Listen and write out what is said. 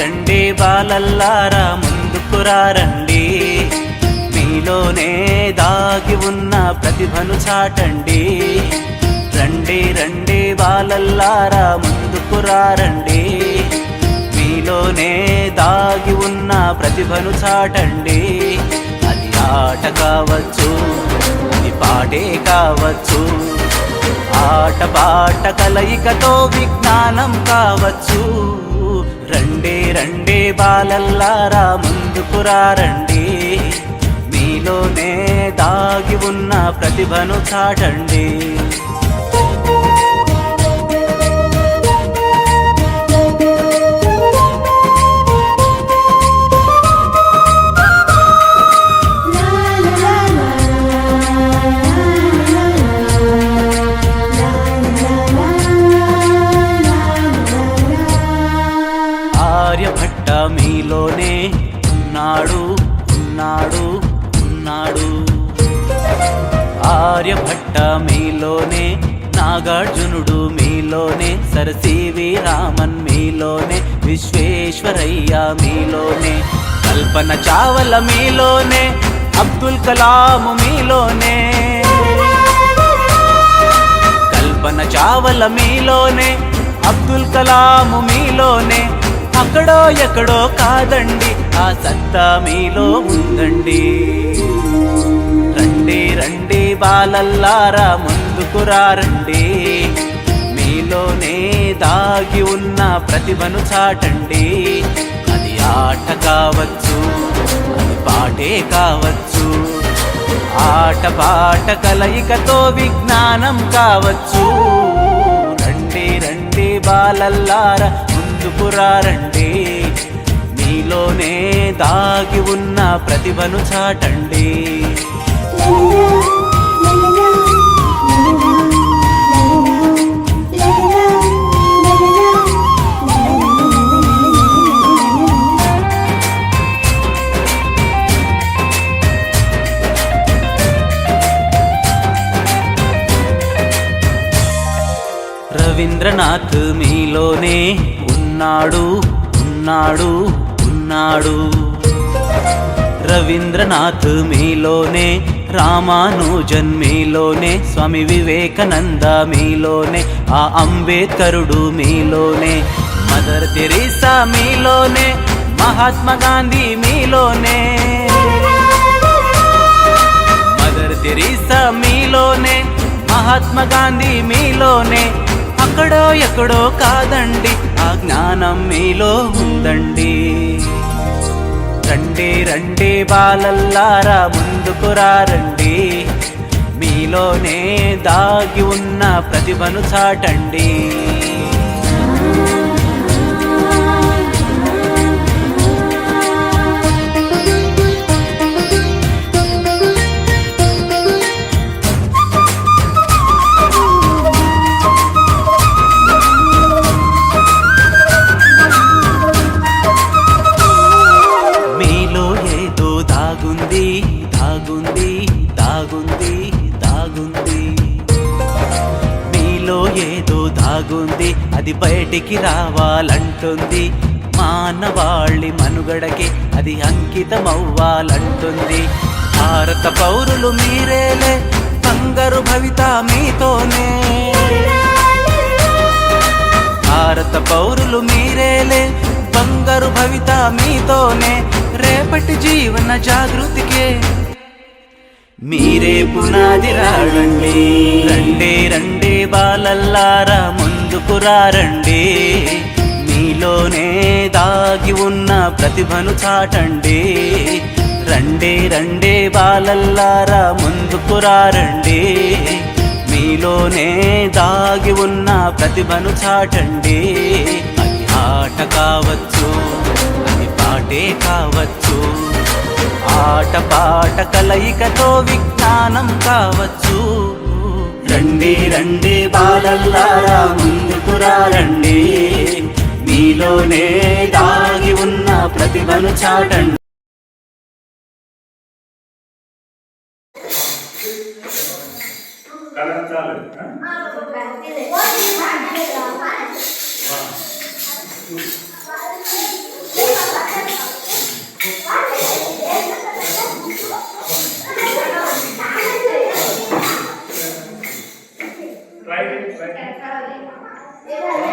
రండి బాలల్లారా ముందుకు రండి మీలోనే దాగి ఉన్న ప్రతిభను చాటండి. రండి రండి బాలల్లారా ముందుకు రండి మీలోనే దాగి ఉన్న ప్రతిభను చాటండి. అది ఆట కావచ్చు అది పాటే కావచ్చు. ఆట పాట కలయికతో విజ్ఞానం కావచ్చు. రండి రండి బాలల్లారా ముందుకురా రండి. మీలోనే దాగి ఉన్న ప్రతిభను చాటండి. మీలోనే ఉన్నాడు ఉన్నాడు ఉన్నాడు. ఆర్యభట్ట మీలోనే నాగార్జునుడు మీలోనే సరసీవి రామన్ మీలోనే విశ్వేశ్వరయ్య మీలోనే కల్పన చావల మీలోనే అబ్దుల్ కలాం మీలోనే. కల్పన చావల మీలోనే అబ్దుల్ కలాం మీలోనే అక్కడో ఎక్కడో కాదండి ఆ సత్తా మీలో ఉందండి. రండి రండి బాలల్లారా ముందుకు రండి మీలోనే దాగి ఉన్న ప్రతిభను చాటండి. అది ఆట కావచ్చు అది పాటే కావచ్చు. ఆట పాట కలయికతో విజ్ఞానం కావచ్చు. రండి రండి బాలల్లార ముందుకురా మీలోనే దాగి ఉన్న ప్రతిభను చాటండి. రవీంద్రనాథ్ మీలోనే ఉన్నాడు ఉన్నాడు ఉన్నాడు. రవీంద్రనాథ్ మీలోనే రామానుజన్ మీలోనే స్వామి వివేకానంద మీలోనే ఆ అంబేద్కరుడు మీలోనే మదర్ తెరీసా మీలోనే మహాత్మా గాంధీ మీలోనే. మదర్ తెరీసా మీలోనే మహాత్మా గాంధీ మీలోనే అక్కడో ఎక్కడో కాదండి. ఆ జ్ఞానం మీలో ఉందండి. రండి రండి బాలల్లారా ముందుకు రండి మీలోనే దాగి ఉన్న ప్రతిభను చాటండి. దాగుంది అది బయటికి రావాలంటుంది. మానవాళి మనుగడకి అది అంకితమవ్వాలంటుంది. భారత పౌరులు మీరేలే బంగారు భవిత మీతోనే. భారత పౌరులు మీరేలే బంగారు భవిత మీతోనే. రేపటి జీవన జాగృతికే. మీరే పునాది రాడండి రండే రండే బాలల్లారా ముందుకు రండి మీలోనే దాగి ఉన్న ప్రతిభను చాటండి. రండి రండి బాలల్లారా ముందుకు రండి మీలోనే దాగి ఉన్న ప్రతిభను చాటండి. అది ఆట కావచ్చు అది పాటే కావచ్చు. ఆట పాట కలయికతో విజ్ఞానం కావచ్చు. రండి రండి బాలల్లారా ముందుకు రండి మీలోనే దాగి ఉన్న ప్రతిభను చాటండి. Thank you. Yeah.